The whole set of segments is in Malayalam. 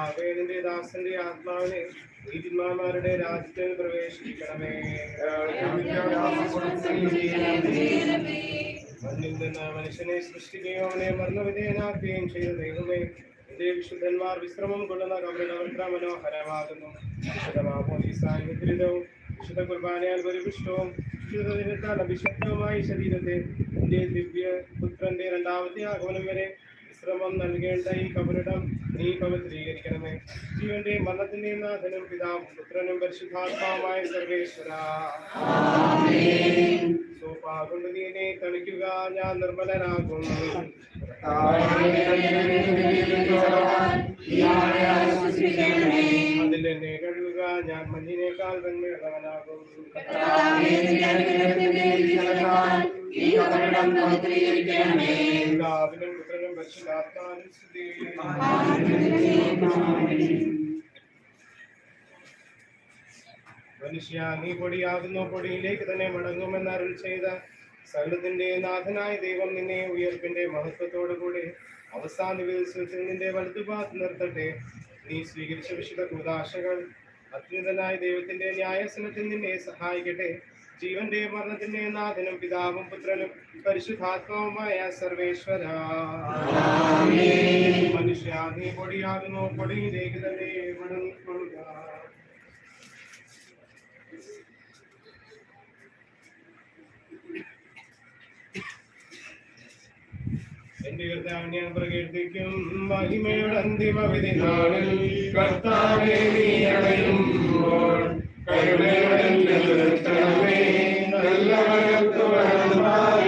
നിന്റെ ദാസന്റെ ആത്മാവിനെ നീതിന്മാരുടെ രാജ്യത്തിൽ പ്രവേശിപ്പിക്കണമേ. മണ്ണിൽ നിന്ന് മനുഷ്യനെ സൃഷ്ടിക്കുകയും അവനെ മരണവിധേയനാക്കുകയും ചെയ്ത ദൈവമേ നിന്റെ വിശുദ്ധന്മാർ വിശ്രമം കൊള്ളുന്ന എത്ര മനോഹരമാകുന്നു. സാന്നിധ്യവും വിശുദ്ധ കുർബാനയാൽ പരിപുഷ്ടവും വിശുദ്ധ ദിനത്താൽ അഭിഷക്തവുമായ ശരീരത്തെ നിന്റെ ദിവ്യ പുത്രന്റെ രണ്ടാമത്തെ ആഗമനം വരെ വിശ്രമം നൽകേണ്ട ഈ കബറിടം നീ പവിത്രീകരിക്കണമേ ജീവന്റെയും മരണത്തിന്റെയും നാഥനും പിതാവും പുത്രനും പരിശുദ്ധാത്മാവുമായ സർവേശ്വര. സോഫാ കൊണ്ട് നീനെ തളിക്കുക ഞാൻ നിർമ്മലനാകും അതിൽ എന്നെ കഴുകുക ഞാൻ മഞ്ഞിനേക്കാൾ വെണ്ണയുള്ളവനാകും പിതാവിനും പുത്രനും പരിശുദ്ധ മനുഷ്യ നീ പൊടിയാകുന്നു പൊടിയിലേക്ക് തന്നെ മടങ്ങുമെന്ന് അരുൾ ചെയ്ത സകലത്തിന്റെ നാഥനായ ദൈവം നിന്നെ ഉയർപ്പിന്റെ മഹത്വത്തോടു കൂടി അവസാന ദിവസത്തിൽ നിന്റെ വലതുഭാഗത്ത് നിർത്തട്ടെ. നീ സ്വീകരിച്ച വിശുദ്ധ കൂതാശകൾ അത്യുന്നതനായ ദൈവത്തിന്റെ ന്യായസനത്തിൽ നിന്നെ സഹായിക്കട്ടെ. ജീവന്റെ മരണത്തിന്റെ നാഥനും പിതാവും പുത്രനും പരിശുദ്ധാത്മാവുമായ സർവേശ്വര. മനുഷ്യ നീ പൊടിയാകുന്നു പൊടിയിലേക്ക് തന്നെ മടങ്ങിക്കൊള്ളുക എന്റെ കർത്താവിനെ ഞാൻ പ്രകീർത്തിക്കും മഹിമയുടെ അന്തിമ വിധി നാളിൽ കർത്താവേ നീ അടയുമ്പോൾ நல்லவரத்து வரதுமாய்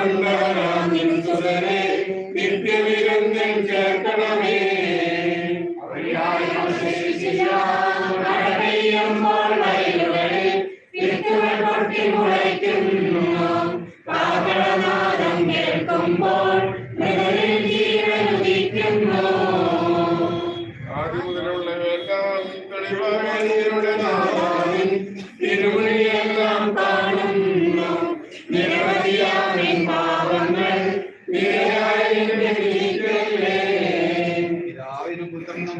அன்பவராம் என் சுடரே நித்தியமிருந்தும் சேர்க்கணமே. அம்மா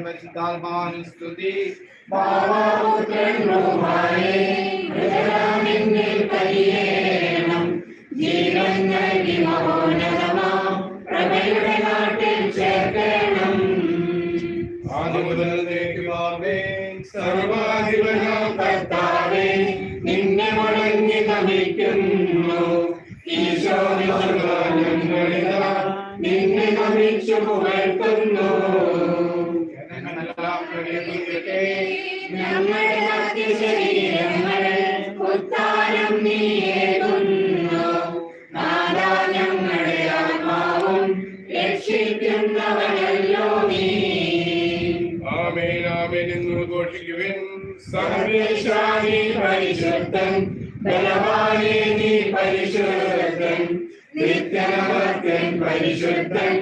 പരിശുദ്ധാത്മാവിനും സ്തുതി. ജീവൻ നൽകി മഹോന്നതമാം പ്രഭയുടെ നാട്ടിൽ ചേർക്കണം ആദ്യം മുതലേക്കുമാവേ സർവാധിപനാം കർത്താവേ നിന്നെ മുടങ്ങി നമിക്കുന്നു. നിന്നെ നമിച്ചു പുകഴ്ത്തുന്നു. നിത്യനമർത്തൻ പരിശുദ്ധൻ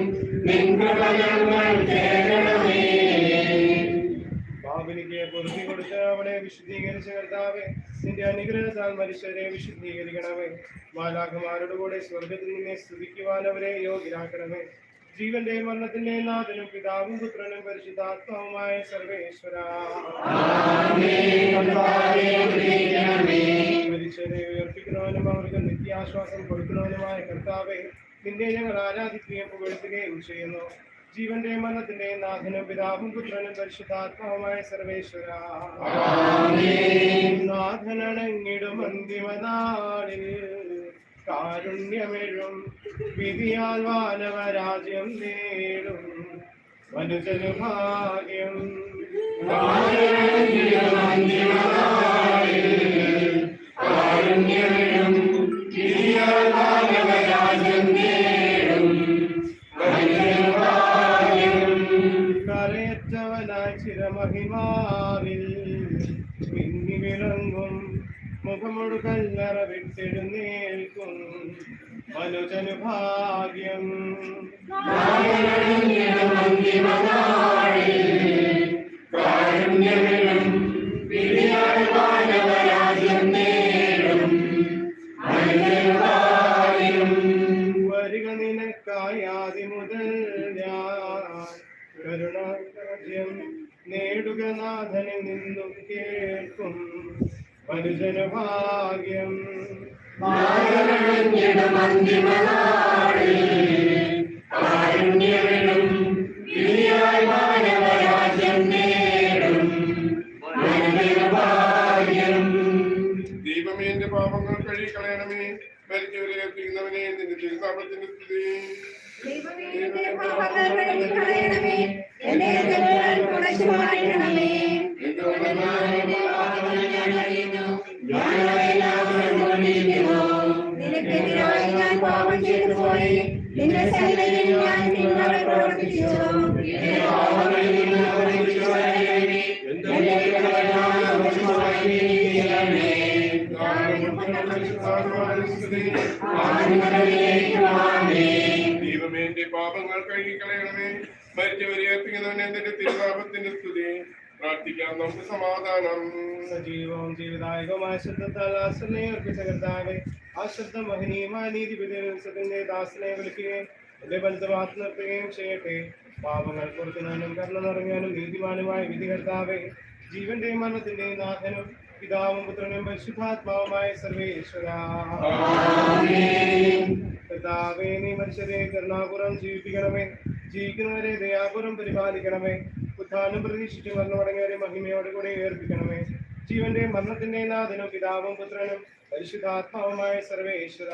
നിൻ കൃപ ഞങ്ങൾ കേൾക്കണമേ ബാബിനിക്ക് പൊറുതി കൊടുത്ത് അവളെ വിശുദ്ധീകരിച്ച കർത്താവെ നിന്റെ അനുഗ്രഹത്താൽ മനുഷ്യരെ വിശുദ്ധീകരിക്കണമേ. മാലാഖമാരുടെ കൂടെ സ്വർഗത്തിൽ നിന്നെ സ്തുതിക്കുവാൻ അവരെ യോഗ്യരാക്കണമേ. ജീവന്റെ മരണത്തിന്റെ നാഥനും പിതാവും പുത്രനും പരിശുദ്ധാത്മാവുമായ സർവേശ്വര. മരിച്ചവരെ ഉയർപ്പിക്കുന്നവനും അവർക്ക് നിത്യാശ്വാസം കൊടുക്കുന്നവനുമായ കർത്താവെ നിന്നെ ഞങ്ങൾ ആരാധിക്കുകയും പുകഴ്ത്തുകയും ചെയ്യുന്നു. ജീവന്റെ മരണത്തിന്റെ നാഥനും പിതാവും പുത്രനും പരിശുദ്ധാത്മാവുമായ സർവേശ്വര. നാഥനടങ്ങിടും അന്തിമനാളിൽ കാരുണ്യമെഴും വിധിയാൽ വാനവരാജ്യം നേടും മനുഷ്യനു ഭാഗ്യം. കാരുണ്യമെഴും കിരിയാൽ മാനവരാജ്യം നേടും ചിരമഹിമാവിൽ വിളങ്ങും മുഖമൊടു മനുജനു ഭാഗ്യം കാരുണ്യമെഴും കിരിയാൽ മാനവരാജ്യം നേടും അനുഗ്രഹായും വരിക നിനക്കായി ആദ്യം മുതൽ ഞാൻ കരുണാരാജ്യം നേടുക നാഥനിൽ നിന്നും കേൾക്കും. മനുജനു ഭാഗ്യം കാരുണ്യമെഴും നീക്കിയിടണേ. ദൈവമേ എന്റെ പാപങ്ങൾ കഴുകിക്കളയണമേ. മരിച്ചവരെ എത്തിക്കുന്നവനെ എന്റെ തിരുവാപത്തിന്റെ സ്തുതി. പ്രാർത്ഥിക്കാം നമുക്ക് സമാധാനം. സജീവവും ജീവിതായകമായ ശബ്ദത്താൽ ആശ്രനെ അർപ്പിച്ച കർത്താവെ ആ ശബ്ദം മഹനീയമായ നീതിപതിന്റെ ദാസനെ വിളിക്കുകയും എന്റെ ബന്ധമാത്ത് നിർത്തുകയും ചെയ്യട്ടെ. പാപങ്ങൾ പൊറുക്കുന്നതിനും കരുണ നിറഞ്ഞാലും നീതിമാനുമായ വിധി കർത്താവെ ജീവന്റെ മരണത്തിന്റെ നാഥനും പിതാവും പുത്രനും പരിശുദ്ധാത്മാവുമായ സർവേശ്വര. കർത്താവേ നീ മനുഷ്യരെ കരുണാപുരം ജീവിപ്പിക്കണമേ. ജീവിക്കുന്നവരെ ദയാപുരം പരിപാലിക്കണമേ. ഉത്ഥാനം പ്രതീക്ഷിച്ച് മരണമടങ്ങിയവരെ മഹിമയോടെ കൂടെ ഏർപ്പിക്കണമേ. ജീവന്റെ മരണത്തിന്റെ നാഥനും പിതാവും പുത്രനും പരിശുദ്ധാത്മാവുമായ സർവേശ്വര.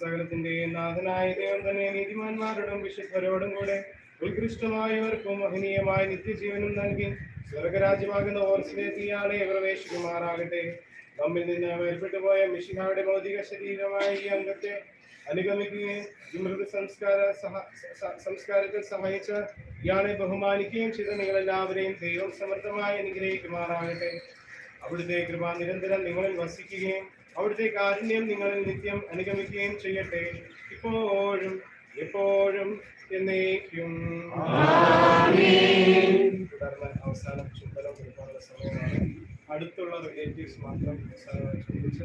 സകലത്തിന്റെ നാഥനായ ദൈവം തന്നെ നീതിമാന്മാരോടും വിശുദ്ധരോടും കൂടെ ഉത്കൃഷ്ടമായവർക്കും മഹനീയമായ നിത്യജീവനും നൽകി സ്വർഗരാജ്യമാകുന്ന ഓർസിനെ തീയാളെ പ്രവേശിക്കുമാറാകട്ടെ. നമ്മിൽ നിന്ന് വേർപെട്ടു പോയ മിഷിഹായുടെ ഭൗതിക ശരീരമായ ഈ അംഗത്തെ അനുഗമിക്കുകയും സംസ്കാര സംസ്കാരത്തിൽ സഹായിച്ച ഇയാളെ ബഹുമാനിക്കുകയും ചെയ്ത നിങ്ങളെല്ലാവരെയും ദൈവം സമർത്ഥമായി അനുഗ്രഹിക്കുമാറാകട്ടെ. അവിടുത്തെ കൃപ നിരന്തരം നിങ്ങളിൽ വസിക്കുകയും അവിടുത്തെ കാരുണ്യം നിങ്ങളിൽ നിത്യം അനുഗമിക്കുകയും ചെയ്യട്ടെ. ഇപ്പോഴും എപ്പോഴും എന്നേക്കും. തുടർന്ന് അവസാനം ചുമതലം കൊടുക്കാനുള്ള സമയമാണ്. അടുത്തുള്ള റിലേറ്റീവ്സ് മാത്രം അവസാനമായി ചോദിച്ച്